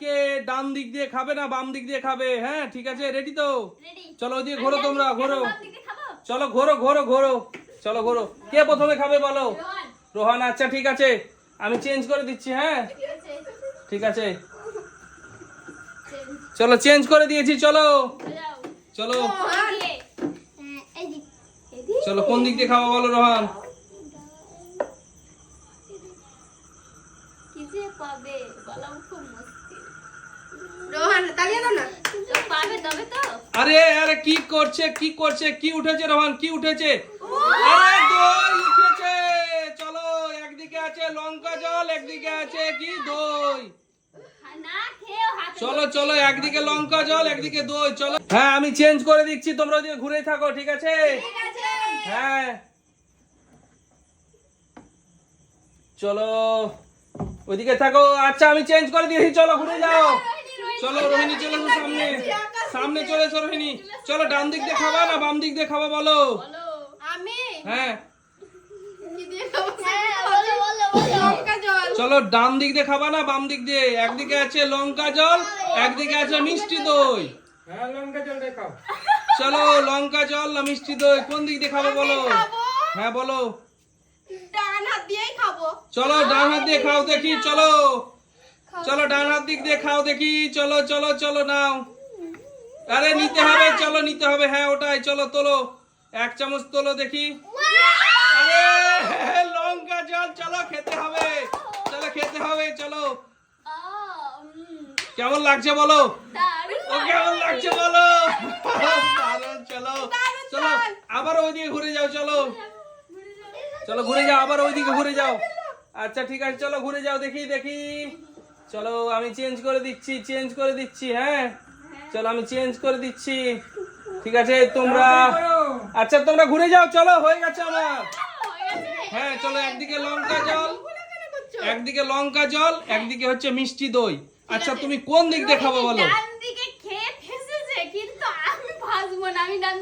আজকে ডান দিক দিয়ে খাবে না বাম দিক দিয়ে খাবে? হ্যাঁ ঠিক আছে রেডি তো? রেডি চলো ওদিকে ঘোরো তোমরা ঘোরো। চলো ঘোরো ঘোরো ঘোরো। চলো ঘোরো। কে প্রথমে খাবে বলো? রোহন। রোহান আচ্ছা ঠিক আছে। আমি চেঞ্জ করে দিচ্ছি হ্যাঁ? ঠিক আছে। চলো চেঞ্জ করে দিয়েছি চলো। চলো। দিয়ে চলো কোন দিক দিয়ে খাব বলো রোহান কি যে পাবে বলা খুব মুশকিল রোহান তালিয়া দাও না তো পাবে তবে তো আরে আরে কি করছে কি করছে কি উঠেছে রোহান কি উঠেছে? আরে দই উঠেছে। চলো একদিকে আছে লঙ্কা জল একদিকে আছে কি দই? চলো চলো একদিকে লঙ্কা জল একদিকে দই চলো। হ্যাঁ আমি চেঞ্জ করে দিচ্ছি তোমরা ওদিকে ঘুরে থাকো ঠিক আছে? হ্যাঁ। চলো ওইদিকে থাকো। আচ্ছা আমি চেঞ্জ করে দিয়েছি চলো ঘুরে যাও। চলো রোহিণী চলে এসো সামনে। সামনে চলে এসো রোহিণী। চলো ডান দিক দিয়ে খাবা না বাম দিক দিয়ে খাবা বলো? বলো আমি হ্যাঁ চলো ডান দিক দিয়ে খাবা না বাম দিক দিয়ে? একদিকে আছে লঙ্কা জল একদিকে আছে মিষ্টি দই। হ্যাঁ চলো লঙ্কা জল না মিষ্টি দই কোন দিক দিয়ে খাব বলো? হ্যাঁ বলো। ডান হাত দিয়েই খাব। চলো ডান হাত দিয়ে খাও দেখি চলো। চলো ডান হাত দিক দিয়ে খাও দেখি। চলো চলো চলো নাও। আরে, নিতে হবে, চলো, নিতে হবে। হ্যাঁ ওটাই, চলো, তোলো। এক চামচ তোলো দেখি। আরে, লঙ্কা জল, চলো, খেতে হবে। চলো, খেতে হবে, চলো। কেমন লাগছে বলো? ও, কেমন লাগছে বলো? চলো। চলো, আবার ওইদিকে ঘুরে যাও, চলো। চলো, ঘুরে যাও, আবার ওইদিকে ঘুরে যাও। আচ্ছা ঠিক আছে, চলো, ঘুরে যাও, দেখি দেখি। চলো আমি চেঞ্জ করে দিচ্ছি চেঞ্জ করে দিচ্ছি হ্যাঁ? চলো আমি চেঞ্জ করে দিচ্ছি। ঠিক আছে তোমরা আচ্ছা তোমরা ঘুরে যাও চলো হয়ে গেছে আমার। হ্যাঁ চলো একদিকে লঙ্কা জল একদিকে লঙ্কা জল একদিকে হচ্ছে মিষ্টি দই। আচ্ছা তুমি কোন দিক দিয়ে খাব বলো? ডান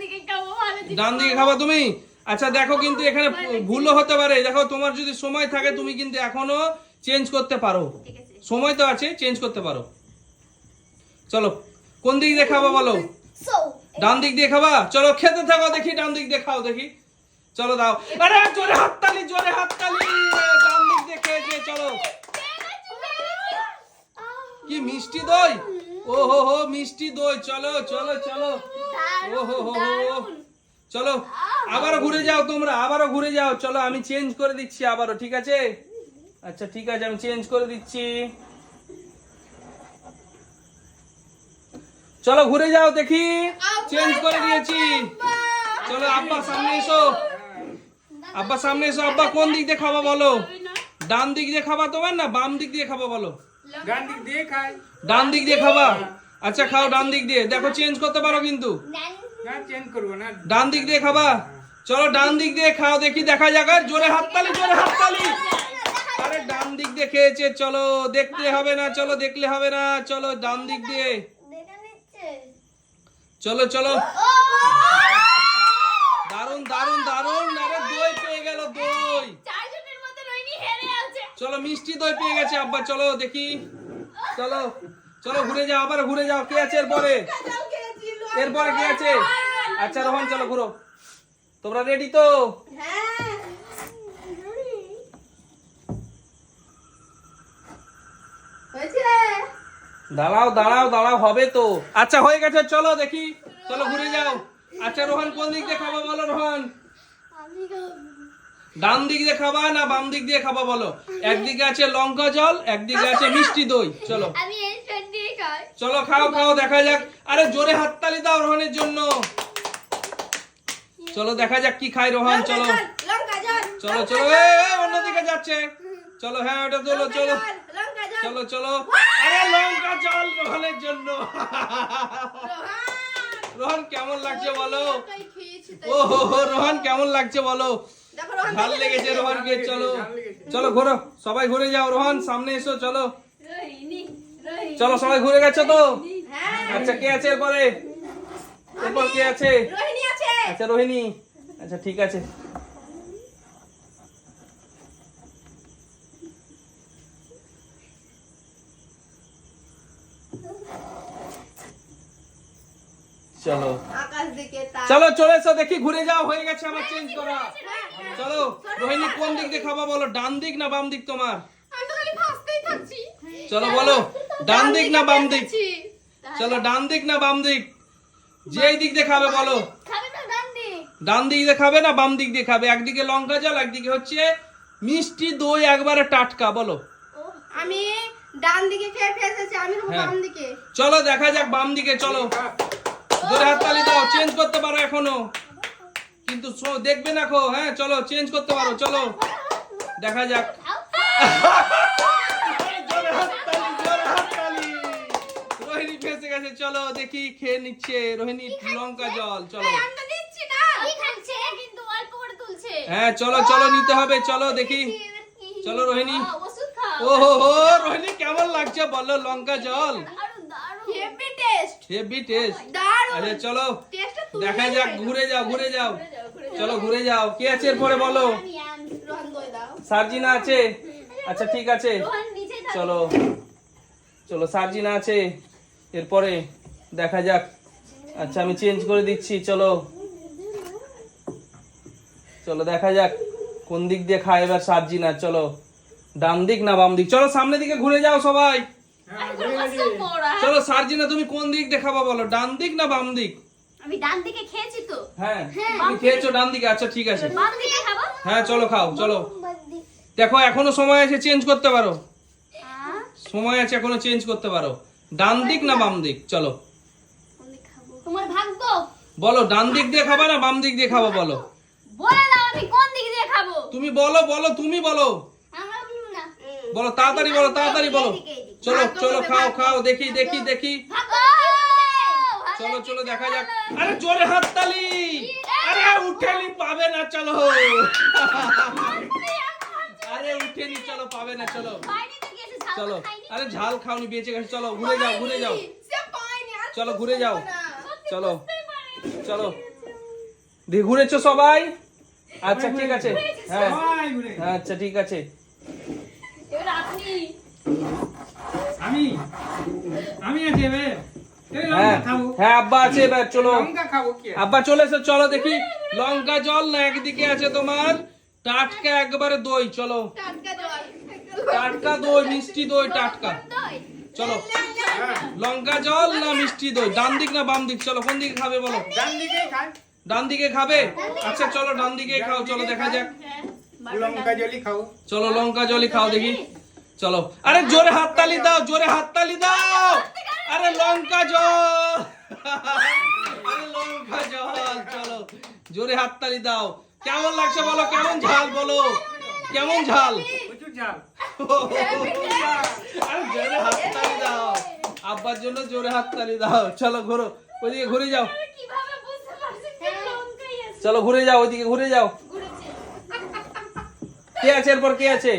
দিকে খাব ভালো জিনিস ডান দিকে খাবা তুমি? আচ্ছা দেখো কিন্তু এখানে ভুলও হতে পারে। দেখো তোমার যদি সময় থাকে তুমি কিন্তু এখনও চেঞ্জ করতে পারো। সময় তো আছে চেঞ্জ করতে পারো। চলো কোন দিক দিয়ে খাবা বলো? ডান দিক দিয়ে খাবা? চলো খেতে থাকো দেখি ডান দিক দিয়ে খাও দেখি। চলো দাও। আরে জোরে হাততালি জোরে হাততালি ডান দিক দিয়ে খেয়েছে চলো। কি মিষ্টি দই? ও হো হো মিষ্টি দই। চলো চলো চলো। ও হো হো হো। চলো আবারও ঘুরে যাও তোমরা আবারও ঘুরে যাও। চলো আমি চেঞ্জ করে দিচ্ছি আবারও ঠিক আছে? আচ্ছা ঠিক আছে আমি চেঞ্জ করে দিচ্ছি। চলো ঘুরে যাও দেখি। চেঞ্জ করে দিয়েছি। চলো আব্বা সামনে এসো। আব্বা সামনে এসো। আব্বা কোন দিক দিয়ে খাবা বলো? ডান দিক দিয়ে খাবা তোমার না বাম দিক দিয়ে খাবা বলো? ডান দিক দিয়ে খাই। ডান দিক দিয়ে খাবা? আচ্ছা খাও ডান দিক দিয়ে। দেখো চেঞ্জ করতে পারো কিন্তু। ডান দিক দিয়ে খাবা? চলো ডান দিক দিয়ে খাও। দেখি দেখা যাক। আর জোরে হাততালি জোরে হাততালি। আরে ডান দিক দিয়ে খেয়েছে চলো দেখতে হবে না চলো দেখলে হবে না চলো ডান দিক দিয়ে। চলো চলো। দারুণ দারুণ দারুণ আরে দই পেয়ে গেল দই। চারজনের মধ্যে রইনি হেরে আছে। চলো মিষ্টি দই পেয়ে গেছে আব্বা চলো দেখি। চলো চলো ঘুরে যাও আবার ঘুরে যাও কে আছে এরপরে? এরপরে কে আছে? আচ্ছা রোহন চলো ঘুরো। তোমরা রেডি তো? হ্যাঁ। দাঁড়াও দাঁড়াও দাঁড়াও হবে তো। আচ্ছা হয়ে গেছে চলো দেখি। চলো ঘুরে যাও। আচ্ছা রোহন কোন দিক দিয়ে খাবা বলো রোহন? ডান দিক দিয়ে খাবা না বাম দিক দিয়ে খাবা বলো? একদিকে আছে লঙ্কা জল একদিকে আছে মিষ্টি দই। চলো। চলো খাও খাও দেখা যাক। আরে জোরে হাততালি দাও রোহনের জন্য। চলো দেখা যাক কি খায় রোহন চলো। চলো চলো অন্যদিকে যাচ্ছে। চলো হ্যাঁ ওটা চলো। চলো চলো চলো। আরে লঙ্কা জল রোহনের জন্য। রোহন! কেমন লাগছে বলো। ও হো হো রোহন কেমন লাগছে বলো? ভালো লেগেছে রোহনকে চলো। চলো ঘোরো। সবাই ঘুরে যাও রোহন সামনে এসো চলো। চলো সবাই ঘুরে গেছো তো? হ্যাঁ। আচ্ছা কে আছে এরপরে? এরপর কে আছে। আচ্ছা রোহিণী। আচ্ছা ঠিক আছে। চলো। আকাশ চলো চলে এসো দেখি ঘুরে যাও হয়ে গেছে আমার চেঞ্জ করা। হ্যাঁ, হ্যাঁ। চলো রোহিণী কোন দিক দিয়ে খাবা বলো ডান দিক না বাম দিক তোমার? আমি তো খালি ভাসতেই থাকছি। চলো বলো ডান দিক না বাম দিক? চলো ডান দিক না বাম দিক? যেই দিক দিয়ে খাবে বলো খাবে না ডান দিক। দিয়ে খাবে না বাম দিক দিয়ে খাবে একদিকে লঙ্কা জল একদিকে হচ্ছে মিষ্টি দই একবারে টাটকা বলো। আমি ডান দিকে খেয়ে ফেসেছি আমি হ্যাঁ। বাম দিকে। চলো দেখা যাক বাম দিকে চলো। জোরে হাততালি দাও চেঞ্জ করতে পারো এখনও। কিন্তু দেখবে না খো হ্যাঁ চলো চেঞ্জ করতে পারো চলো। দেখা যাক। রোহিণী ফেসে গেছে চলো দেখি খেয়ে নিচ্ছে। রোহিণী লঙ্কা জল চলো। হ্যাঁ চলো চলো নিতে হবে চলো দেখি। চলো রোহিণী। ও হো হো রোহিণী কেমন লাগছে? বলো লঙ্কা জল দারুণ দারুণ হেভি টেস্ট হেভি টেস্ট আচ্ছা চলো দেখা যাক ঘুরে যাও ঘুরে যাও। চলো ঘুরে যাও। কি আছে এরপরে বলো? সার্জিনা আছে? আচ্ছা ঠিক আছে। চলো চলো সার্জিনা আছে এরপরে দেখা যাক। আচ্ছা আমি চেঞ্জ করে দিচ্ছি চলো। চলো দেখা যাক কোন দিক দিয়ে খায় এবার সার্জিনা চলো। ডান দিক না বাম দিক? চলো সামনের দিকে ঘুরে যাও সবাই। চলো সার্জিনা তুমি কোন দিক দেখাবা বলো? ডান দিক না বাম দিক? আমি ডান দিকে খেয়েছি তো। হ্যাঁ হ্যাঁ। তুমি খেয়েছো ডান দিকে আচ্ছা ঠিক আছে। বাম দিকে খাব হ্যাঁ চলো খাও চলো। দেখো এখনও সময় আছে চেঞ্জ করতে পারো। সময় আছে এখনও চেঞ্জ করতে পারো। ডান দিক না বাম দিক? চলো। তোমার ভাগ্য। বলো ডান দিক দিয়ে খাবা না বাম দিক দিয়ে খাব বলো? বলে দাও আমি কোন দিক দিয়ে খাব? তুমি বলো বলো তুমি বলো। বলো তাড়াতাড়ি বলো তাড়াতাড়ি বলো। চলো চলো খাও খাও দেখি দেখি দেখি। চলো চলো দেখা যাক। আরে জোরে হাততালি। আরে উঠেনি পাবে না চলো। আরে উঠেনি চলো পাবে না চলো। চলো। আরে ঝাল খাওনি বেঁচে গেছে চলো ঘুরে যাও ঘুরে যাও। চলো ঘুরে যাও। চলো চলো। দিয়ে ঘুরেছো সবাই? আচ্ছা ঠিক আছে। হ্যাঁ। সবাই আচ্ছা ঠিক আছে। আমি আমি আছি এবার। হ্যাঁ লঙ্কা হ্যাঁ আব্বা আছে এবার চলো? আব্বা চলে এসো চলো দেখি। লঙ্কা জল না একদিকে আছে তোমার টাটকা একবারে দই চলো। টাটকা দই মিষ্টি দই টাটকা। চলো। হ্যাঁ, লঙ্কা জল না মিষ্টি দই? ডান দিক না বাম দিক? চলো কোন দিকে খাবে বলো? ডান দিকে ডান দিকে খাবে? আচ্ছা চলো ডান দিকে খাও চলো দেখা যাক। লঙ্কা জলই খাও। চলো লঙ্কা জলই খাও দেখি। চলো। আরে জোরে হাততালি দাও জোরে হাততালি দাও। আরে লঙ্কা জল। আরে লঙ্কা জল চলো। জোরে হাততালি দাও। কেমন লাগছে বলো কেমন ঝাল বলো? কেমন ঝাল? আরে জোরে হাততালি দাও। আব্বার জন্য জোরে হাততালি দাও। চলো ঘুরো ওইদিকে ঘুরে যাও। চলো ঘুরে যাও ওইদিকে ঘুরে যাও। কে আছে এরপর কে আছে?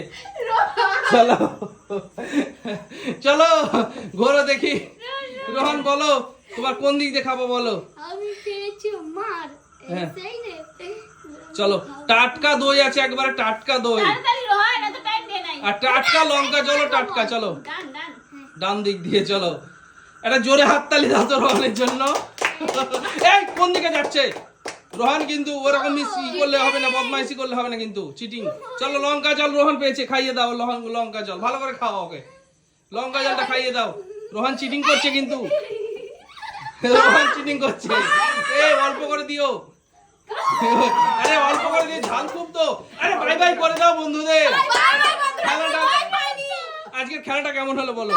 চলো। চলো ঘোরো দেখি। রোহন বলো তোমার কোন দিক দিয়ে খাব বলো? আমি পেয়েছি মার। হ্যাঁ। চলো টাটকা দই আছে একবারে টাটকা দই। আর টাটকা লঙ্কা চলো টাটকা চলো। ডান ডান। ডান দিক দিয়ে চলো। এটা জোরে হাততালি দাও তো রোহনের জন্য। এই কোন দিকে যাচ্ছে? রোহন কিন্তু ওরকম ই করলে হবে না বদমাইশি করলে হবে না কিন্তু চিটিং চলো লঙ্কা জল রোহন পেয়েছে খাইয়ে দাও লহন লঙ্কা জল ভালো করে খাওয়া ওকে। লঙ্কা জলটা খাইয়ে দাও। রোহন চিটিং করছে কিন্তু। রোহন চিটিং করছে। এ অল্প করে দিও। আরে অল্প করে দিয়ে ঝাল খুব তো। আরে বাই বাই করে দাও বন্ধুদের। খেলাটা আজকের খেলাটা কেমন হলো বলো?